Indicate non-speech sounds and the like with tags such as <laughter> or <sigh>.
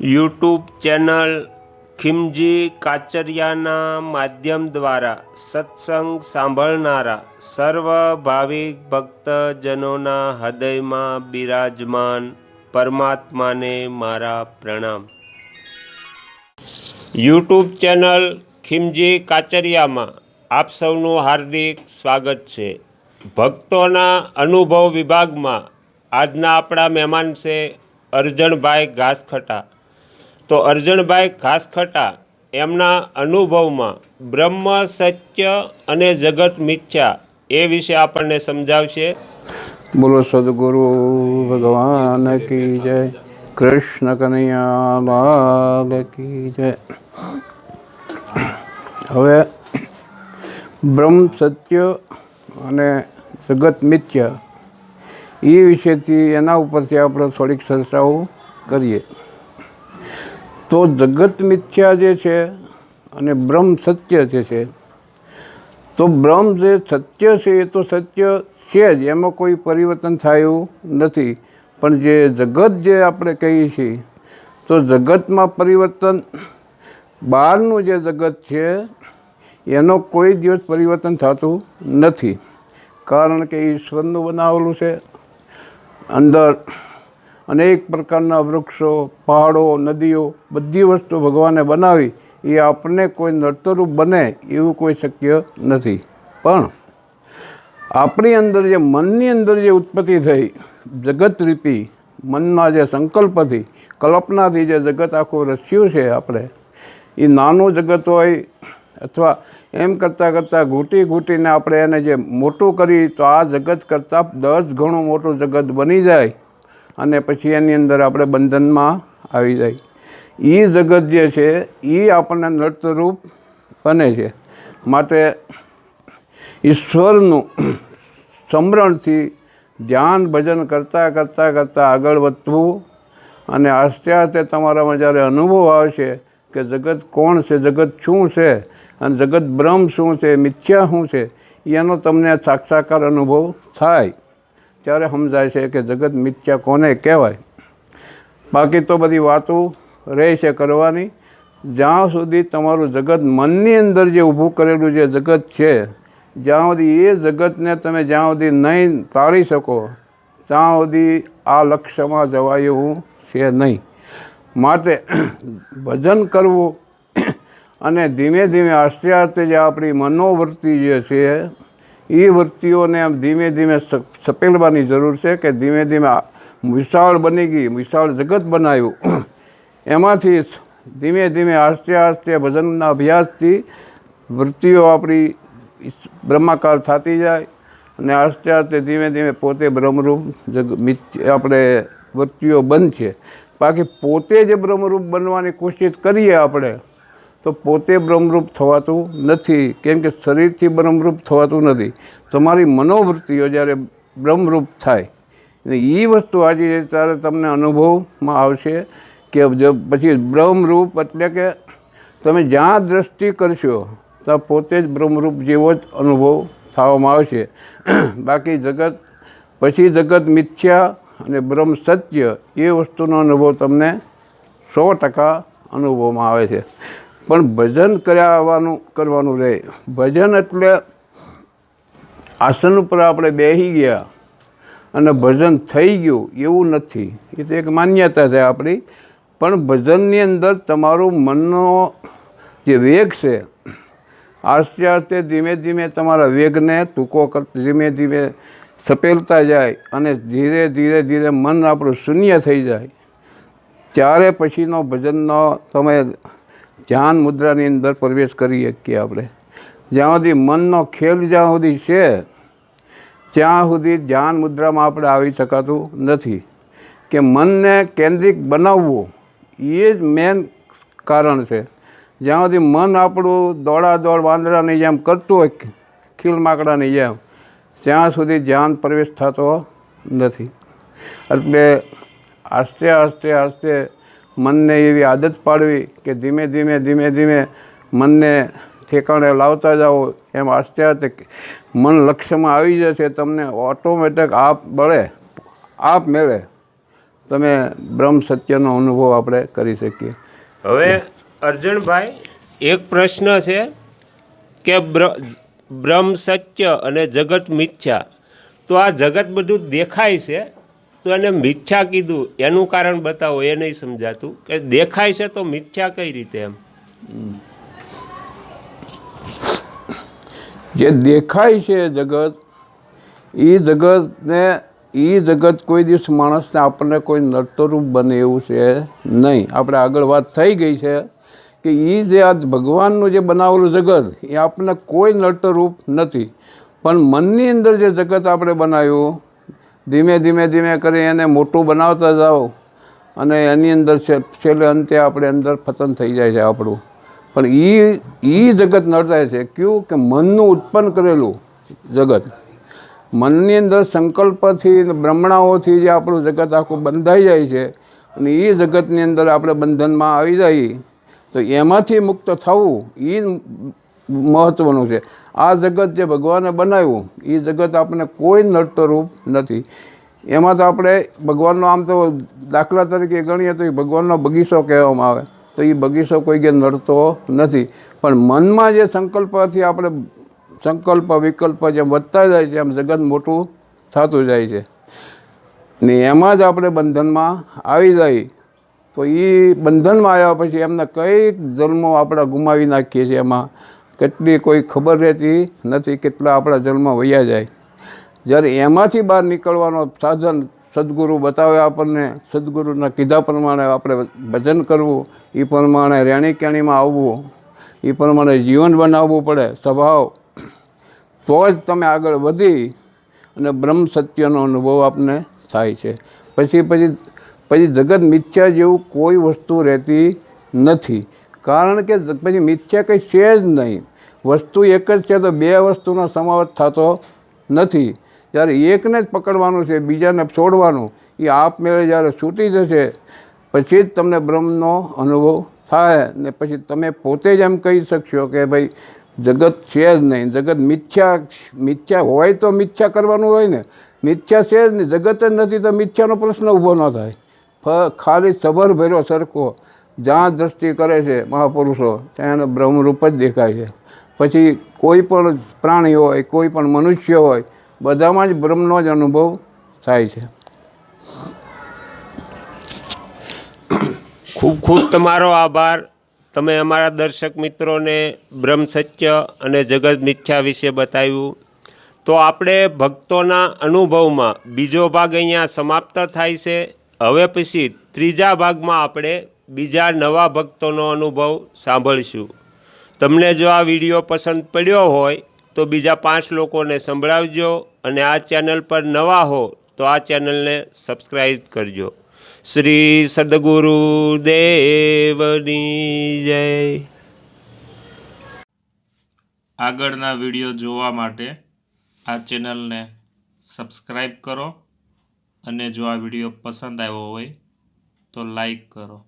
YouTube channel ખિમજી કાચરિયાના માધ્યમ દ્વારા સત્સંગ સાંભળનારા સર્વ ભાવિક ભક્તજનોના હૃદયમાં બિરાજમાન પરમાત્માને મારા પ્રણામ. યુટ્યુબ ચેનલ ખિમજી કાચરિયામાં આપ સૌનું હાર્દિક સ્વાગત છે. ભક્તોના અનુભવ વિભાગમાં આજના આપણા મહેમાન છે અર્જણભાઈ ઘાસખટા. તો અરજણભાઈ ખાસખટા એમના અનુભવમાં બ્રહ્મ, સત્ય અને જગત મિથ્યા એ વિશે આપણને સમજાવશે. બોલો સદગુરુ ભગવાન કી જય, કૃષ્ણ કનૈયાલાલ કી જય. હવે બ્રહ્મ, સત્ય અને જગત મિથ્ય એ વિશેથી એના ઉપરથી આપણે થોડીક ચર્ચાઓ કરીએ. તો જગત મિથ્યા જે છે અને બ્રહ્મ સત્ય જે છે, તો બ્રહ્મ જે સત્ય છે એ તો સત્ય છે જ, એમાં કોઈ પરિવર્તન થયું નથી. પણ જે જગત જે આપણે કહીએ છીએ, તો જગતમાં પરિવર્તન, બહારનું જે જગત છે, એનો કોઈ દિવસ પરિવર્તન થતું નથી. કારણ કે ઈશ્વરનું બનાવેલું છે. અંદર અનેક પ્રકારના વૃક્ષો, પહાડો, નદીઓ, બધી વસ્તુ ભગવાને બનાવી, એ આપણને કોઈ નડતરૂપ બને એવું કોઈ શક્ય નથી. પણ આપણી અંદર જે મનની અંદર જે ઉત્પત્તિ થઈ, જગત જગતરૂપી મનમાં જે સંકલ્પથી, કલ્પનાથી જે જગત આખું રચ્યું છે આપણે, એ નાનું જગત હોય અથવા એમ કરતાં કરતાં ઘૂંટી ઘૂંટીને આપણે એને જે મોટું કરી, તો આ જગત કરતાં દસ ગણું મોટું જગત બની જાય. અને પછી એની અંદર આપણે બંધનમાં આવી જાય. એ જગત જે છે એ આપણને નૃત્યરૂપ બને છે. માટે ઈશ્વરનું સમરણથી ધ્યાન, ભજન કરતાં કરતાં કરતાં આગળ વધવું અને આસ્તે આસ્તે તમારામાં જ્યારે અનુભવ આવશે કે જગત કોણ છે, જગત શું છે અને જગત બ્રહ્મ શું છે, મિથ્યા શું છે, એનો તમને સાક્ષાકાર અનુભવ થાય. ત્યારે સમજાય છે કે જગત મિથ્યા કોને કહેવાય? બાકી તો બધી વાતો રહે છે કરવાની. જ્યાં સુધી તમારું જગત મનની અંદર જે ઊભું કરેલું જે જગત છે, જ્યાં સુધી એ જગતને તમે જ્યાં સુધી નહીં તાળી શકો, ત્યાં સુધી આ લક્ષ્યમાં જવાય એવું છે નહીં. માટે <clears throat> ભજન કરવું <clears throat> અને ધીમે ધીમે આસ્તે આસ્તે જે આપણી મનોવૃત્તિ જે છે એ વૃત્તિઓને આમ ધીમે ધીમે સપેલવાની જરૂર છે કે ધીમે ધીમે વિશાળ બની ગઈ, વિશાળ જગત બનાવ્યું. <clears throat> એમાંથી ધીમે ધીમે આસ્તે આસ્તે ભજનના અભ્યાસથી વૃત્તિઓ આપણી બ્રહ્માકાર થતી જાય અને આસ્તે આસ્તે ધીમે ધીમે પોતે બ્રહ્મરૂપ જગ આપણે વૃત્તિઓ બંધ છે બાકી પોતે જે બ્રહ્મરૂપ બનવાની કોશિશ કરીએ આપણે તો પોતે બ્રહ્મરૂપ થવાતું નથી. કેમ કે શરીરથી બ્રહ્મરૂપ થવાતું નથી. તમારી મનોવૃત્તિઓ જ્યારે બ્રહ્મરૂપ થાય એ વસ્તુ આજે ત્યારે તમને અનુભવમાં આવશે કે પછી બ્રહ્મરૂપ એટલે કે તમે જ્યાં દ્રષ્ટિ કરશો, ત્યાં પોતે જ બ્રહ્મરૂપ જેવો જ અનુભવ થવામાં આવશે. બાકી જગત, પછી જગત મિથ્યા અને બ્રહ્મ સત્ય, એ વસ્તુનો અનુભવ તમને સો ટકા અનુભવમાં આવે છે. પણ ભજન કર્યાવાનું કરવાનું રહે. ભજન એટલે આસન ઉપર આપણે બેસી ગયા અને ભજન થઈ ગયું, એવું નથી. એ તો એક માન્યતા છે આપણી. પણ ભજનની અંદર તમારું મનનો જે વેગ છે, આસ્તે આસ્તે ધીમે ધીમે તમારા વેગને ટૂંકો કર, ધીમે ધીમે સપેલતા જાય અને ધીરે ધીરે ધીરે મન આપણું શૂન્ય થઈ જાય. ત્યારે પછીનો ભજનનો તમે ધ્યાન મુદ્રાની અંદર પ્રવેશ કરી શકીએ આપણે? જ્યાં સુધી મનનો ખેલ જ્યાં સુધી છે, ત્યાં સુધી ધ્યાન મુદ્રામાં આપણે આવી શકાતું નથી. કે મનને કેન્દ્રિત બનાવવું એ જ મેન કારણ છે. જ્યાં સુધી મન આપણું દોડા દોડ વાંદરાની જેમ કરતું હોય ખીલ માકડાની જેમ, ત્યાં સુધી ધ્યાન પ્રવેશ થતો નથી. એટલે આસ્તે આસ્તે આસ્તે મનને એવી આદત પાડવી કે ધીમે ધીમે ધીમે ધીમે મનને ઠેકાણે લાવતા જાઓ. એમ આસ્તે આસ્તે મન લક્ષ્યમાં આવી જશે, તમને ઓટોમેટિક આપ બળે, આપ મેળે. તમે બ્રહ્મ સત્યનો અનુભવ આપણે કરી શકીએ. હવે અર્જુનભાઈ, એક પ્રશ્ન છે કે બ્ર- બ્રહ્મ સત્ય અને જગત મિથ્યા. તો આ જગત બધું દેખાય છે તો એને મિથ્યા કીધું. એનું કારણ બતાવો, એ નહીં સમજાતું. કે દેખાય છે તો મિથ્યા કઈ રીતે એમ? જે દેખાય છે જગત એ જગતને એ જગત કોઈ દિવસ માણસને આપણને કોઈ નર્તરૂપ બને એવું છે નહીં. આપણે આગળ વાત થઈ ગઈ છે કે એ જે આ ભગવાનનું જે બનાવેલું જગત, એ આપણને કોઈ નર્તરૂપ નથી. પણ મનની અંદર જે જગત આપણે બનાવ્યું ધીમે ધીમે ધીમે કરી એને મોટું બનાવતા જાઓ. અને એની અંદર છેલ્લે અંતે આપણે અંદર પતન થઈ જાય છે આપણું. પણ એ એ જગત નડતાય છે. કયું? કે મનનું ઉત્પન્ન કરેલું જગત. મનની અંદર સંકલ્પથી બ્રહ્મણાઓથી જે આપણું જગત આખું બંધાઈ જાય છે અને એ જગતની અંદર આપણે બંધનમાં આવી જઈએ તો એમાંથી મુક્ત થવું એ મહત્ત્વનું છે. આ જગત જે ભગવાને બનાવ્યું, એ જગત આપણને કોઈ નટરૂપ નથી. એમાં તો આપણે ભગવાનનો આમ તો દાખલા તરીકે ગણીએ તો એ ભગવાનનો બગીચો કહેવામાં આવે. તો એ બગીચો કોઈ કે નડતો નથી. પણ મનમાં જે સંકલ્પથી આપણે સંકલ્પ, વિકલ્પ જેમ વધતા જાય છે, એમ જગત મોટું થતું જાય છે. ને એમાં જ આપણે બંધનમાં આવી જાય. તો એ બંધનમાં આવ્યા પછી એમને કઈ જન્મો આપણે ગુમાવી નાખીએ છીએ એમાં. કેટલી કોઈ ખબર રહેતી નથી કેટલા આપણા જન્મ વયા જાય. જ્યારે એમાંથી બહાર નીકળવાનો સાધન સદગુરુ બતાવે આપણને, સદગુરુના કીધા પ્રમાણે આપણે ભજન કરવું એ પ્રમાણે રહેણી કેણીમાં આવવું એ પ્રમાણે જીવન બનાવવું પડે સ્વભાવ. તો જ તમે આગળ વધી અને બ્રહ્મ સત્યનો અનુભવ આપને થાય છે. પછી પછી પછી જગત મિથ્યા જેવું કોઈ વસ્તુ રહેતી નથી. કારણ કે પછી મિથ્યા કંઈ છે જ નહીં. વસ્તુ એક જ છે તો બે વસ્તુનો સમાવેશ થતો નથી. જ્યારે એકને જ પકડવાનું છે, બીજાને છોડવાનું, એ આપમેળે જ્યારે છૂટી જશે, પછી જ તમને બ્રહ્મનો અનુભવ થાય ને પછી તમે પોતે જ એમ કહી શકશો કે ભાઈ, જગત છે જ નહીં. જગત મિથ્યા મિથ્યા હોય તો મિથ્યા કરવાનું હોય ને. મિથ્યા છે જ નહીં. જગત જ નથી તો મિથ્યાનો પ્રશ્ન ઊભો ન થાય. ખાલી સબર ભર્યો સરખો. જ્યાં દ્રષ્ટિ કરે છે મહાપુરુષો, ત્યાં બ્રહ્મરૂપ જ દેખાય છે. પછી કોઈ પણ પ્રાણી હોય, કોઈ પણ મનુષ્ય હોય, બધામાં જ બ્રહ્મનો જ અનુભવ થાય છે. ખૂબ ખૂબ તમારો આભાર. તમે અમારા દર્શક મિત્રોને બ્રહ્મ સત્ય અને જગત મિથ્યા વિશે બતાવ્યું. તો આપણે ભક્તોના અનુભવમાં બીજો ભાગ અહીંયા સમાપ્ત થાય છે. હવે પછી ત્રીજા ભાગમાં આપણે બીજા નવા ભક્તોનો અનુભવ સાંભળીશું. તમને જો આ વીડિયો પસંદ પડ્યો હોય, તો બીજા પાંચ લોકોને સંભળાવજો અને આ ચેનલ પર નવા હો, તો આ ચેનલને સબસ્ક્રાઈબ કરજો. શ્રી સદગુરુ દેવની જય. આગળના વીડિયો જોવા માટે આ ચેનલને સબસ્ક્રાઈબ કરો અને જો આ વીડિયો પસંદ આવ્યો હોય, તો લાઈક કરો.